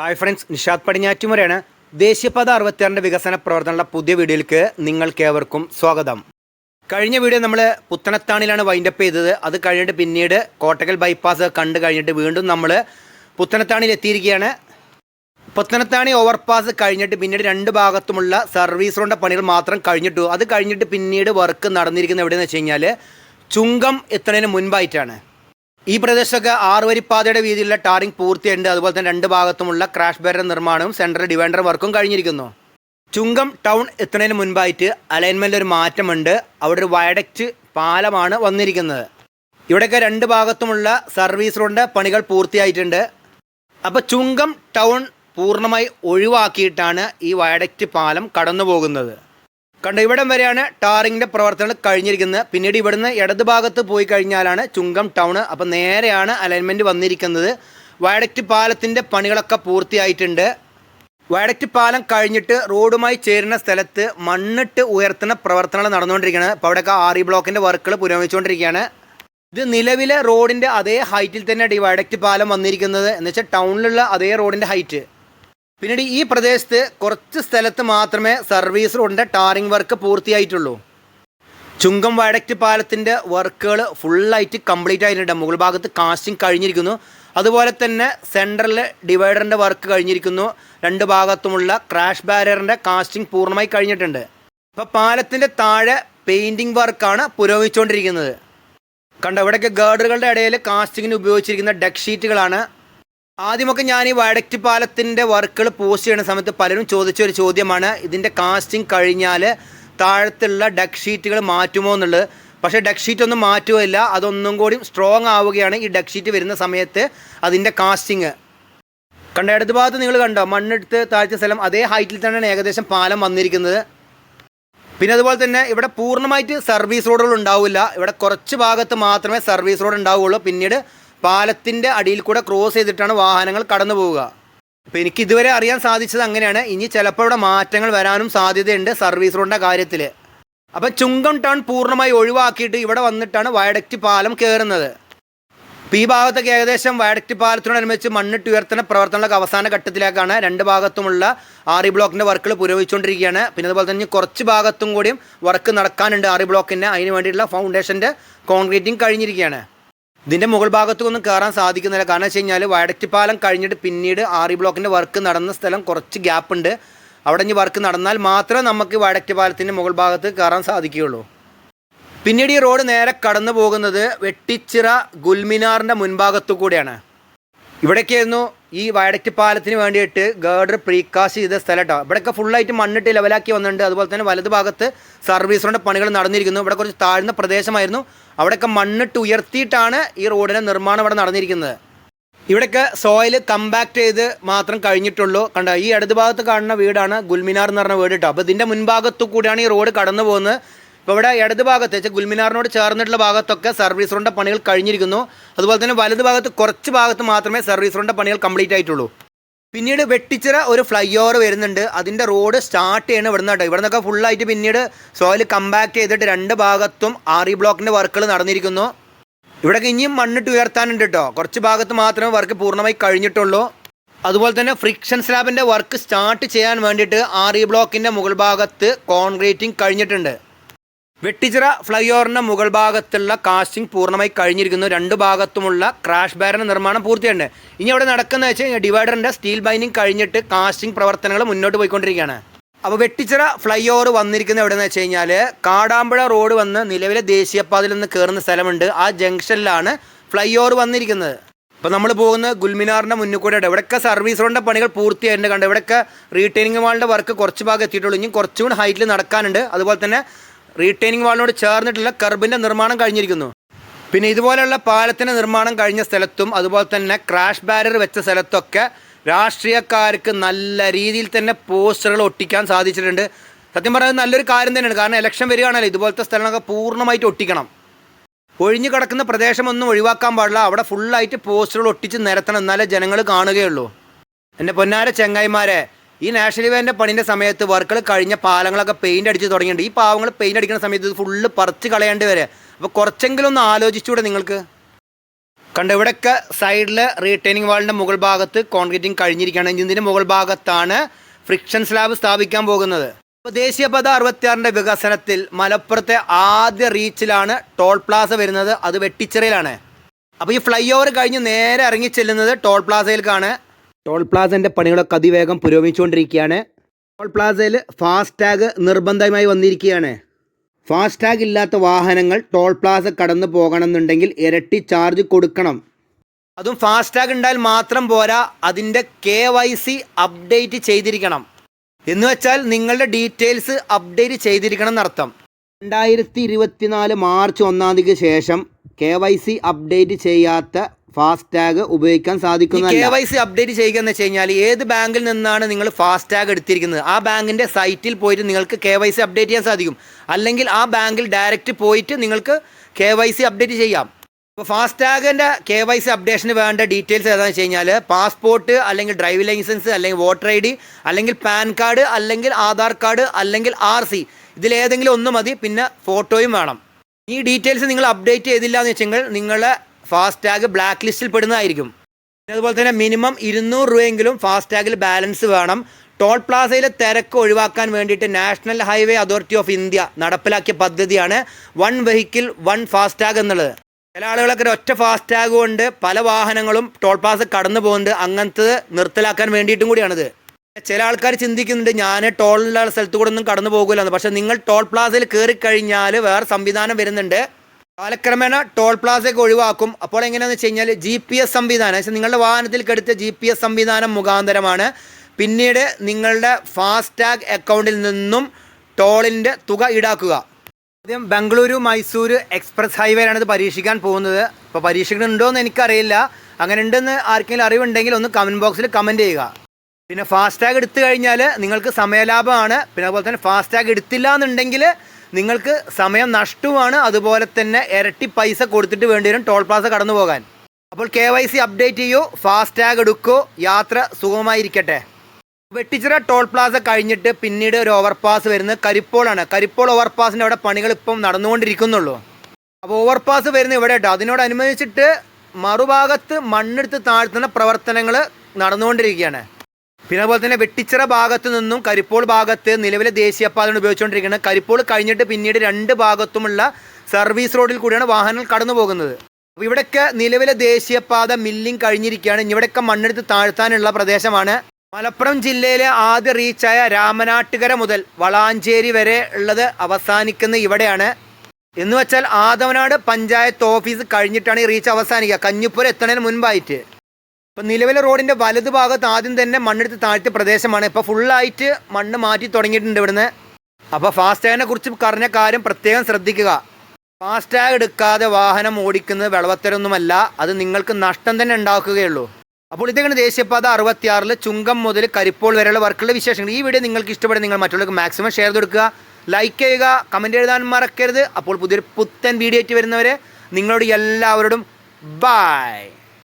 Hi friends Nishad പടിഞ്ഞാറ്റുമുറയാണ് ദേശീയപാത അറുപത്തിയാറിന്റെ വികസന പ്രവർത്തനമുള്ള പുതിയ വീഡിയോയിലേക്ക് നിങ്ങൾക്കേവർക്കും സ്വാഗതം. കഴിഞ്ഞ വീഡിയോ നമ്മൾ പുത്തനത്താണിലാണ് വൈൻഡപ്പ് ചെയ്തത്. അത് കഴിഞ്ഞിട്ട് പിന്നീട് കോട്ടക്കൽ ബൈപ്പാസ് കണ്ട് കഴിഞ്ഞിട്ട് വീണ്ടും നമ്മൾ പുത്തനത്താണിയിൽ എത്തിയിരിക്കുകയാണ്. പുത്തനത്താണി ഓവർപാസ് കഴിഞ്ഞിട്ട് പിന്നീട് രണ്ട് ഭാഗത്തുമുള്ള സർവീസ് റോഡിന്റെ പണികൾ മാത്രം കഴിഞ്ഞിട്ടു. അത് കഴിഞ്ഞിട്ട് പിന്നീട് വർക്ക് നടന്നിരിക്കുന്ന എവിടെയെന്ന് വെച്ച് കഴിഞ്ഞാൽ ചുങ്കം എത്തുന്നതിന് മുൻപായിട്ടാണ്. ഈ പ്രദേശമൊക്കെ ആറുവരിപ്പാതയുടെ വീതിയിലുള്ള ടാറിംഗ് പൂർത്തിയുണ്ട്. അതുപോലെ തന്നെ രണ്ട് ഭാഗത്തുമുള്ള ക്രാഷ് ബാരർ നിർമ്മാണവും സെൻട്രൽ ഡിവൈഡർ വർക്കും കഴിഞ്ഞിരിക്കുന്നു. ചുങ്കം ടൗൺ എത്തുന്നതിന് മുൻപായിട്ട് അലൈൻമെന്റിൽ ഒരു മാറ്റമുണ്ട്. അവിടെ ഒരു വയഡക്റ്റ് പാലമാണ് വന്നിരിക്കുന്നത്. ഇവിടെയൊക്കെ രണ്ട് ഭാഗത്തുമുള്ള സർവീസ് റോഡിന്റെ പണികൾ പൂർത്തിയായിട്ടുണ്ട്. അപ്പോൾ ചുങ്കം ടൗൺ പൂർണമായി ഒഴിവാക്കിയിട്ടാണ് ഈ വയഡക്റ്റ് പാലം കടന്നു പോകുന്നത് കണ്ടോ ഇവിടം വരെയാണ് ടാറിങ്ങിന്റെ പ്രവർത്തനങ്ങൾ കഴിഞ്ഞിരിക്കുന്നത്. പിന്നീട് ഇവിടുന്ന് ഇടത് ഭാഗത്ത് പോയി കഴിഞ്ഞാലാണ് ചുങ്കം ടൗൺ. അപ്പം നേരെയാണ് അലൈൻമെന്റ് വന്നിരിക്കുന്നത്. വയഡക്റ്റ് പാലത്തിന്റെ പണികളൊക്കെ പൂർത്തിയായിട്ടുണ്ട്. വയഡക്റ്റ് പാലം കഴിഞ്ഞിട്ട് റോഡുമായി ചേരുന്ന സ്ഥലത്ത് മണ്ണിട്ട് ഉയർത്തുന്ന പ്രവർത്തനങ്ങൾ നടന്നുകൊണ്ടിരിക്കുകയാണ്. അപ്പോൾ അവിടെയൊക്കെ ഇ ബ്ലോക്കിന്റെ വർക്കുകൾ പുരോഗമിച്ചുകൊണ്ടിരിക്കുകയാണ്. ഇത് നിലവിലെ റോഡിന്റെ അതേ ഹൈറ്റിൽ തന്നെയാണ് ഈ വയഡക്റ്റ് പാലം വന്നിരിക്കുന്നത്. എന്ന് വെച്ചാൽ ടൗണിലുള്ള അതേ റോഡിന്റെ ഹൈറ്റ് പിന്നീട് ഈ പ്രദേശത്ത് കുറച്ച് സ്ഥലത്ത് മാത്രമേ സർവീസ് റോഡിന്റെ ടാറിംഗ് വർക്ക് പൂർത്തിയായിട്ടുള്ളൂ. ചുങ്കം വയഡക്റ്റ് പാലത്തിന്റെ വർക്കുകൾ ഫുള്ളായിട്ട് കംപ്ലീറ്റ് ആയിട്ടുണ്ട്. മുകൾ ഭാഗത്ത് കാസ്റ്റിംഗ് കഴിഞ്ഞിരിക്കുന്നു. അതുപോലെ തന്നെ സെൻട്രൽ ഡിവൈഡറിന്റെ വർക്ക് കഴിഞ്ഞിരിക്കുന്നു. രണ്ട് ഭാഗത്തുമുള്ള ക്രാഷ് ബാരിയറിന്റെ കാസ്റ്റിംഗ് പൂർണമായി കഴിഞ്ഞിട്ടുണ്ട്. ഇപ്പോൾ പാലത്തിന്റെ താഴെ പെയിന്റിംഗ് വർക്കാണ് പുരോഗമിച്ചുകൊണ്ടിരിക്കുന്നത്. കണ്ടോ ഇവിടെയൊക്കെ ഗേർഡറുകളുടെ ഇടയിൽ കാസ്റ്റിങ്ങിന് ഉപയോഗിച്ചിരിക്കുന്ന ഡെക്ക് ഷീറ്റുകളാണ്. ആദ്യമൊക്കെ ഞാൻ ഈ വയഡക്റ്റ് പാലത്തിന്റെ വർക്കുകൾ പോസ്റ്റ് ചെയ്യുന്ന സമയത്ത് പലരും ചോദിച്ച ഒരു ചോദ്യമാണ് ഇതിന്റെ കാസ്റ്റിംഗ് കഴിഞ്ഞാൽ താഴത്തുള്ള ഡക്ക് ഷീറ്റുകൾ മാറ്റുമോ എന്നുള്ളത്. പക്ഷേ ഡക്ക് ഷീറ്റ് ഒന്നും മാറ്റുകയില്ല അതൊന്നും കൂടി സ്ട്രോങ് ആവുകയാണ് ഈ ഡക്ക് ഷീറ്റ് വരുന്ന സമയത്ത് അതിന്റെ കാസ്റ്റിങ് കണ്ട ഇടത് ഭാഗത്ത് നിങ്ങൾ കണ്ടോ മണ്ണെടുത്ത് താഴ്ച സ്ഥലം അതേ ഹൈറ്റിൽ തന്നെയാണ് ഏകദേശം പാലം വന്നിരിക്കുന്നത്. പിന്നെ അതുപോലെ തന്നെ ഇവിടെ പൂർണമായിട്ട് സർവീസ് റോഡുകൾ ഉണ്ടാവില്ല. ഇവിടെ കുറച്ച് ഭാഗത്ത് മാത്രമേ സർവീസ് റോഡ് ഉണ്ടാവുകയുള്ളൂ. പിന്നീട് പാലത്തിന്റെ അടിയിൽ കൂടെ ക്രോസ് ചെയ്തിട്ടാണ് വാഹനങ്ങൾ കടന്നു പോവുക. അപ്പോൾ എനിക്ക് ഇതുവരെ അറിയാൻ സാധിച്ചത് അങ്ങനെയാണ്. ഇനി ചിലപ്പോൾ ഇവിടെ മാറ്റങ്ങൾ വരാനും സാധ്യതയുണ്ട് സർവീസ് റോഡിന്റെ കാര്യത്തിൽ. അപ്പം ചുങ്കം ടൗൺ പൂർണമായി ഒഴിവാക്കിയിട്ട് ഇവിടെ വന്നിട്ടാണ് വയഡക്റ്റ് പാലം കയറുന്നത്. ഈ ഭാഗത്തൊക്കെ ഏകദേശം വയഡക്റ്റ് പാലത്തിനോടനുബന്ധിച്ച് മണ്ണിട്ട് ഉയർത്തുന്ന പ്രവർത്തനങ്ങളൊക്കെ അവസാന ഘട്ടത്തിലേക്കാണ് രണ്ട് ഭാഗത്തുമുള്ള ആറി ബ്ലോക്കിന്റെ വർക്കുകൾ പുരോഗമിച്ചുകൊണ്ടിരിക്കുകയാണ്. പിന്നെ അതുപോലെ തന്നെ കുറച്ച് ഭാഗത്തും കൂടിയും വർക്ക് നടക്കാനുണ്ട് ആറി ബ്ലോക്കിന്റെ അതിന് വേണ്ടിയിട്ടുള്ള ഫൗണ്ടേഷന്റെ കോൺക്രീറ്റിംഗ് കഴിഞ്ഞിരിക്കുകയാണ്. ഇതിന്റെ മുകൾ ഭാഗത്തൊന്നും കയറാൻ സാധിക്കുന്നില്ല. കാരണം വെച്ച് കഴിഞ്ഞാൽ വയഡക്റ്റ് പാലം കഴിഞ്ഞിട്ട് പിന്നീട് ആറി ബ്ലോക്കിന്റെ വർക്ക് നടന്ന സ്ഥലം കുറച്ച് ഗ്യാപ്പ് ഉണ്ട്. അവിടെ ഇനി വർക്ക് നടന്നാൽ മാത്രമേ നമുക്ക് വയഡക്റ്റ് മുകൾ ഭാഗത്ത് കയറാൻ സാധിക്കുകയുള്ളൂ. പിന്നീട് ഈ റോഡ് നേരെ കടന്നു പോകുന്നത് വെട്ടിച്ചിറ ഗുൽമിനാറിന്റെ മുൻഭാഗത്തു കൂടെയാണ്. ഇവിടേക്കായിരുന്നു ഈ വയഡക്റ്റ് പാലത്തിന് വേണ്ടിയിട്ട് ഗേഡർ പ്രീകാസ്റ്റ് ചെയ്ത സ്ഥലമാണ് ഇവിടെയൊക്കെ ഫുള്ളായിട്ട് മണ്ണിട്ട് ലെവലാക്കി വന്നിട്ടുണ്ട്. അതുപോലെ തന്നെ വലത് ഭാഗത്ത് സർവീസ് പണികൾ നടന്നിരിക്കുന്നു. ഇവിടെ കുറച്ച് താഴ്ന്ന പ്രദേശമായിരുന്നു. അവിടെയൊക്കെ മണ്ണിട്ട് ഉയർത്തിയിട്ടാണ് ഈ റോഡിന്റെ നിർമ്മാണം ഇവിടെ നടന്നിരിക്കുന്നത്. ഇവിടെയൊക്കെ സോയിൽ കമ്പാക്ട് ചെയ്ത് മാത്രം കഴിഞ്ഞിട്ടുള്ളൂ. കണ്ട ഈ ഇടതുഭാഗത്ത് കാണുന്ന വീടാണ് ഗുൽമിനാർ എന്ന് പറഞ്ഞ വീട് കേട്ടോ. അപ്പോൾ ഇതിന്റെ മുൻഭാഗത്തു കൂടിയാണ് ഈ റോഡ് കടന്നു പോകുന്നത് ഇപ്പോൾ ഇവിടെ ഇടത് ഭാഗത്ത് വെച്ചാൽ ഗുൽമിനാറിനോട് ചേർന്നിട്ടുള്ള ഭാഗത്തൊക്കെ സർവീസ് റോഡിന്റെ പണികൾ കഴിഞ്ഞിരിക്കുന്നു. അതുപോലെ തന്നെ വലത് ഭാഗത്ത് കുറച്ച് ഭാഗത്ത് മാത്രമേ സർവീസ് റോഡിന്റെ പണികൾ കംപ്ലീറ്റ് ആയിട്ടുള്ളൂ. പിന്നീട് വെട്ടിച്ചിറ ഒരു ഫ്ലൈ ഓവർ വരുന്നുണ്ട്. അതിന്റെ റോഡ് സ്റ്റാർട്ട് ചെയ്യണം ഇവിടുന്ന് കേട്ടോ. ഇവിടെ നിന്നൊക്കെ ഫുള്ളായിട്ട് പിന്നീട് സോയിൽ കമ്പാക്ട് ചെയ്തിട്ട് രണ്ട് ഭാഗത്തും ആർ ഇ ബ്ലോക്കിന്റെ വർക്കുകൾ നടന്നിരിക്കുന്നു. ഇവിടെ ഇനിയും മണ്ണിട്ട് ഉയർത്താനുണ്ട് കേട്ടോ. കുറച്ച് ഭാഗത്ത് മാത്രമേ വർക്ക് പൂർണമായി കഴിഞ്ഞിട്ടുള്ളൂ. അതുപോലെ തന്നെ ഫ്രിക്ഷൻ സ്ലാബിന്റെ വർക്ക് സ്റ്റാർട്ട് ചെയ്യാൻ വേണ്ടിയിട്ട് ആർ ഇ ബ്ലോക്കിന്റെ മുകൾ ഭാഗത്ത് കോൺക്രീറ്റിംഗ് കഴിഞ്ഞിട്ടുണ്ട്. വെട്ടിച്ചിറ ഫ്ലൈ ഓവറിന്റെ മുകൾ ഭാഗത്തുള്ള കാസ്റ്റിംഗ് പൂർണമായി കഴിഞ്ഞിരിക്കുന്നു. രണ്ട് ഭാഗത്തുമുള്ള ക്രാഷ് ബാരന്റെ നിർമ്മാണം പൂർത്തിയുണ്ട്. ഇനി അവിടെ നടക്കുന്നത് വെച്ച് കഴിഞ്ഞാൽ ഡിവൈഡറിന്റെ സ്റ്റീൽ ബൈനിങ് കഴിഞ്ഞിട്ട് കാസ്റ്റിംഗ് പ്രവർത്തനങ്ങൾ മുന്നോട്ട് പോയിക്കൊണ്ടിരിക്കുകയാണ്. അപ്പോൾ വെട്ടിച്ചിറ ഫ്ലൈ ഓവർ വന്നിരിക്കുന്നത് എവിടെയെന്ന് വെച്ച് കഴിഞ്ഞാൽ കാടാമ്പുഴ റോഡ് വന്ന് നിലവിലെ ദേശീയപാതയിൽ നിന്ന് കയറുന്ന സ്ഥലമുണ്ട്. ആ ജംഗ്ഷനിലാണ് ഫ്ലൈ ഓവർ വന്നിരിക്കുന്നത്. അപ്പോൾ നമ്മൾ പോകുന്ന ഗുൽമിനാറിന്റെ മുന്നിൽ കൂടെ ഇവിടെയൊക്കെ സർവീസ് റോഡിന്റെ പണികൾ പൂർത്തിയായിട്ടുണ്ട് കണ്ട്? ഇവിടെയൊക്കെ റീറ്റെയിനിങ് വാളിന്റെ വർക്ക് കുറച്ച് ഭാഗം എത്തിയിട്ടുള്ളൂ. ഇനി കുറച്ചും കൂടി ഹൈറ്റിൽ നടക്കാനുണ്ട്. അതുപോലെ തന്നെ റീറ്റെയിനിങ് വാളിനോട് ചേർന്നിട്ടുള്ള കർബിന്റെ നിർമ്മാണം കഴിഞ്ഞിരിക്കുന്നു. പിന്നെ ഇതുപോലെയുള്ള പാലത്തിന്റെ നിർമ്മാണം കഴിഞ്ഞ സ്ഥലത്തും അതുപോലെ തന്നെ ക്രാഷ് ബാരിയർ വെച്ച സ്ഥലത്തൊക്കെ രാഷ്ട്രീയക്കാർക്ക് നല്ല രീതിയിൽ തന്നെ പോസ്റ്ററുകൾ ഒട്ടിക്കാൻ സാധിച്ചിട്ടുണ്ട്. സത്യം പറഞ്ഞാൽ നല്ലൊരു കാര്യം തന്നെയാണ്. കാരണം ഇലക്ഷൻ വരികയാണല്ലോ. ഇതുപോലത്തെ സ്ഥലങ്ങളൊക്കെ പൂർണമായിട്ട് ഒട്ടിക്കണം. ഒഴിഞ്ഞു കിടക്കുന്ന പ്രദേശമൊന്നും ഒഴിവാക്കാൻ പാടില്ല. അവിടെ ഫുള്ളായിട്ട് പോസ്റ്ററുകൾ ഒട്ടിച്ച് നിരത്തണം. എന്നാലേ ജനങ്ങൾ കാണുകയുള്ളൂ. എന്റെ പൊന്നാര ചെങ്ങായിമാരെ ഈ നാഷണൽ ഇവന്റെ പണിന്റെ സമയത്ത് വർക്കുകൾ കഴിഞ്ഞ പാലങ്ങളൊക്കെ പെയിന്റ് അടിച്ച് തുടങ്ങിയിട്ടുണ്ട്. ഈ പാവങ്ങൾ പെയിന്റ് അടിക്കുന്ന സമയത്ത് ഇത് ഫുള്ള് പറിച്ച് കളയേണ്ടി വരെ. അപ്പോൾ കുറച്ചെങ്കിലും ഒന്ന് ആലോചിച്ചുകൂടെ നിങ്ങൾക്ക്? കണ്ട ഇവിടെയൊക്കെ സൈഡിൽ റീറ്റൈനിങ് വാളിന്റെ മുകൾ ഭാഗത്ത് കോൺക്രീറ്റിംഗ് കഴിഞ്ഞിരിക്കുകയാണ്. ഇതിന്റെ മുകൾ ഭാഗത്താണ് ഫ്രിക്ഷൻ സ്ലാബ് സ്ഥാപിക്കാൻ പോകുന്നത്. അപ്പോൾ ദേശീയപാത അറുപത്തിയാറിന്റെ വികസനത്തിൽ മലപ്പുറത്തെ ആദ്യ റീച്ചിലാണ് ടോൾ പ്ലാസ വരുന്നത്. അത് വെട്ടിച്ചിറയിലാണ്. അപ്പോൾ ഈ ഫ്ലൈ ഓവർ കഴിഞ്ഞ് നേരെ ഇറങ്ങി ചെല്ലുന്നത് ടോൾ പ്ലാസയിലേക്കാണ് ടോൾ പ്ലാസന്റെ പണികളൊക്കെ അതിവേഗം പുരോഗമിച്ചുകൊണ്ടിരിക്കുകയാണ്. ടോൾ പ്ലാസയിൽ ഫാസ്ടാഗ് നിർബന്ധമായി വന്നിരിക്കുകയാണ്. ഫാസ്ടാഗ് ഇല്ലാത്ത വാഹനങ്ങൾ ടോൾ പ്ലാസ കടന്നു പോകണമെന്നുണ്ടെങ്കിൽ ഇരട്ടി ചാർജ് കൊടുക്കണം. അതും ഫാസ്ടാഗ് ഉണ്ടായാൽ മാത്രം പോരാ അതിന്റെ കെ വൈ സി അപ്ഡേറ്റ് ചെയ്തിരിക്കണം. എന്ന് വെച്ചാൽ നിങ്ങളുടെ ഡീറ്റെയിൽസ് അപ്ഡേറ്റ് ചെയ്തിരിക്കണം എന്നർത്ഥം. രണ്ടായിരത്തി ഇരുപത്തിനാല് മാർച്ച് ഒന്നാം തീയതിക്ക് ശേഷം കെ വൈ സി അപ്ഡേറ്റ് ചെയ്യാത്ത ഫാസ്ടാഗ് ഉപയോഗിക്കാൻ സാധിക്കുന്ന കെ വൈ സി അപ്ഡേറ്റ് ചെയ്യുക എന്ന് വെച്ച് കഴിഞ്ഞാൽ ഏത് ബാങ്കിൽ നിന്നാണ് നിങ്ങൾ ഫാസ്ടാഗ് എടുത്തിരിക്കുന്നത്? ആ ബാങ്കിന്റെ സൈറ്റിൽ പോയിട്ട് നിങ്ങൾക്ക് കെ വൈ സി അപ്ഡേറ്റ് ചെയ്യാൻ സാധിക്കും. അല്ലെങ്കിൽ ആ ബാങ്കിൽ ഡയറക്റ്റ് പോയിട്ട് നിങ്ങൾക്ക് കെ വൈ സി അപ്ഡേറ്റ് ചെയ്യാം. അപ്പോൾ ഫാസ്ടാഗിന്റെ കെ വൈ സി അപ്ഡേഷന് വേണ്ട ഡീറ്റെയിൽസ് ഏതാണെന്ന് വെച്ച് കഴിഞ്ഞാൽ പാസ്പോർട്ട് അല്ലെങ്കിൽ ഡ്രൈവിംഗ് ലൈസൻസ് അല്ലെങ്കിൽ വോട്ടർ ഐ ഡി അല്ലെങ്കിൽ പാൻ കാർഡ് അല്ലെങ്കിൽ ആധാർ കാർഡ് അല്ലെങ്കിൽ ആർ സി. ഇതിലേതെങ്കിലും ഒന്ന് മതി പിന്നെ ഫോട്ടോയും വേണം. ഈ ഡീറ്റെയിൽസ് നിങ്ങൾ അപ്ഡേറ്റ് ചെയ്തില്ല എന്ന് വെച്ചെങ്കിൽ നിങ്ങളെ ഫാസ്ടാഗ് ബ്ലാക്ക് ലിസ്റ്റിൽ പെടുന്നതായിരിക്കും. അതുപോലെ തന്നെ മിനിമം ഇരുന്നൂറ് രൂപയെങ്കിലും ഫാസ്ടാഗിൽ ബാലൻസ് വേണം. ടോൾ പ്ലാസയിലെ തിരക്ക് ഒഴിവാക്കാൻ വേണ്ടിയിട്ട് national highway authority of India നടപ്പിലാക്കിയ പദ്ധതിയാണ് വൺ വെഹിക്കിൾ വൺ ഫാസ്ടാഗ് എന്നുള്ളത്. ചില ആളുകളൊക്കെ ഒറ്റ ഫാസ്ടാഗ് കൊണ്ട് പല വാഹനങ്ങളും ടോൾ പ്ലാസ കടന്നു പോകുന്നുണ്ട് അങ്ങനത്തെ നിർത്തലാക്കാൻ വേണ്ടിയിട്ടും കൂടിയാണിത്. ചില ആൾക്കാർ ചിന്തിക്കുന്നുണ്ട് ഞാൻ ടോളിലുള്ള സ്ഥലത്ത് കൂടെ ഒന്നും കടന്നു പോകില്ലെന്ന് പക്ഷേ നിങ്ങൾ ടോൾ പ്ലാസയിൽ കയറി കഴിഞ്ഞാൽ വേറെ സംവിധാനം വരുന്നുണ്ട്. കാലക്രമേണ ടോൾ പ്ലാസയൊക്കെ ഒഴിവാക്കും. അപ്പോൾ എങ്ങനെയാണെന്ന് വെച്ച് കഴിഞ്ഞാൽ ജി പി എസ് സംവിധാനം വെച്ചാൽ നിങ്ങളുടെ വാഹനത്തിൽ കെടുത്ത ജി പി എസ് സംവിധാനം മുഖാന്തരമാണ്. പിന്നീട് നിങ്ങളുടെ ഫാസ്ടാഗ് അക്കൗണ്ടിൽ നിന്നും ടോളിന്റെ തുക ഈടാക്കുക. ആദ്യം ബംഗളൂരു മൈസൂർ എക്സ്പ്രസ് ഹൈവേയിലാണ് ഇത് പരീക്ഷിക്കാൻ പോകുന്നത്. ഇപ്പോൾ പരീക്ഷിക്കുന്നുണ്ടോ എന്ന് എനിക്കറിയില്ല. അങ്ങനെ ഉണ്ടെന്ന് ആർക്കെങ്കിലും അറിവുണ്ടെങ്കിൽ ഒന്ന് കമന്റ് ബോക്സിൽ കമന്റ് ചെയ്യുക. പിന്നെ ഫാസ്ടാഗ് എടുത്തു കഴിഞ്ഞാൽ നിങ്ങൾക്ക് സമയലാഭമാണ്. പിന്നെ അതുപോലെ തന്നെ ഫാസ്ടാഗ് എടുത്തില്ല എന്നുണ്ടെങ്കിൽ നിങ്ങൾക്ക് സമയം നഷ്ടമാണ് അതുപോലെ തന്നെ ഇരട്ടി പൈസ കൊടുത്തിട്ട് വേണ്ടി വരും ടോൾ പ്ലാസ കടന്നു പോകാൻ. അപ്പോൾ കെ വൈ സി അപ്ഡേറ്റ് ചെയ്യൂ ഫാസ്ടാഗ് എടുക്കൂ യാത്ര സുഗമമായിരിക്കട്ടെ. വെട്ടിച്ചിറ ടോൾ പ്ലാസ കഴിഞ്ഞിട്ട് പിന്നീട് ഒരു ഓവർപാസ് വരുന്നത് കരിപ്പോളാണ്. കരിപ്പോൾ ഓവർപാസിന്റെ അവിടെ പണികൾ ഇപ്പം നടന്നുകൊണ്ടിരിക്കുന്നുള്ളൂ. അപ്പോൾ ഓവർപാസ് വരുന്നത് ഇവിടെ കേട്ടോ. അതിനോടനുബന്ധിച്ചിട്ട് മറുഭാഗത്ത് മണ്ണെടുത്ത് താഴ്ത്തുന്ന പ്രവർത്തനങ്ങൾ നടന്നുകൊണ്ടിരിക്കുകയാണ്. പിന്നെ അതുപോലെ തന്നെ വെട്ടിച്ചിറ ഭാഗത്ത് നിന്നും കരിപ്പോൾ ഭാഗത്ത് നിലവിലെ ദേശീയപാതയാണ് ഉപയോഗിച്ചുകൊണ്ടിരിക്കുന്നത്. കരിപ്പോൾ കഴിഞ്ഞിട്ട് പിന്നീട് രണ്ട് ഭാഗത്തുമുള്ള സർവീസ് റോഡിൽ കൂടിയാണ് വാഹനങ്ങൾ കടന്നു പോകുന്നത് അപ്പോൾ ഇവിടെയൊക്കെ നിലവിലെ ദേശീയപാത മില്ലിംഗ് കഴിഞ്ഞിരിക്കുകയാണ്. ഇവിടെയൊക്കെ മണ്ണെടുത്ത് താഴ്ത്താനുള്ള പ്രദേശമാണ്. മലപ്പുറം ജില്ലയിലെ ആദ്യ റീച്ചായ രാമനാട്ടുകര മുതൽ വളാഞ്ചേരി വരെ ഉള്ളത് അവസാനിക്കുന്ന ഇവിടെയാണ്. എന്ന് വെച്ചാൽ ആദവനാട് പഞ്ചായത്ത് ഓഫീസ് കഴിഞ്ഞിട്ടാണ് ഈ റീച്ച് അവസാനിക്കുക. കഞ്ഞിപ്പുരം എത്തുന്നതിന് മുൻപായിട്ട്. ഇപ്പം നിലവിലെ റോഡിന്റെ വലതുഭാഗത്ത് ആദ്യം തന്നെ മണ്ണെടുത്ത് താഴ്ത്തിയ പ്രദേശമാണ്. ഇപ്പോൾ ഫുള്ളായിട്ട് മണ്ണ് മാറ്റി തുടങ്ങിയിട്ടുണ്ട് ഇവിടുന്ന്. അപ്പോൾ ഫാസ്ടാഗിനെ കുറിച്ച് പറഞ്ഞ കാര്യം പ്രത്യേകം ശ്രദ്ധിക്കുക. ഫാസ്ടാഗ് എടുക്കാതെ വാഹനം ഓടിക്കുന്നത് വെള്ളത്തരൊന്നുമല്ല അത് നിങ്ങൾക്ക് നഷ്ടം തന്നെ ഉണ്ടാക്കുകയുള്ളൂ. അപ്പോൾ ഇതൊക്കെയാണ് ദേശീയപാത അറുപത്തിയാറിൽ ചുങ്കം മുതൽ കരിപ്പോൾ വരെയുള്ള വർക്കുള്ള വിശേഷങ്ങൾ ഈ വീഡിയോ നിങ്ങൾക്ക് ഇഷ്ടപ്പെടുന്ന നിങ്ങൾ മറ്റുള്ളവർക്ക് മാക്സിമം ഷെയർ കൊടുക്കുക. ലൈക്ക് ചെയ്യുക. കമന്റ് എഴുതാൻ മറക്കരുത്. അപ്പോൾ പുതിയൊരു പുത്തൻ വീഡിയോ ആയിട്ട് വരുന്നവരെ നിങ്ങളോട് എല്ലാവരോടും ബായ്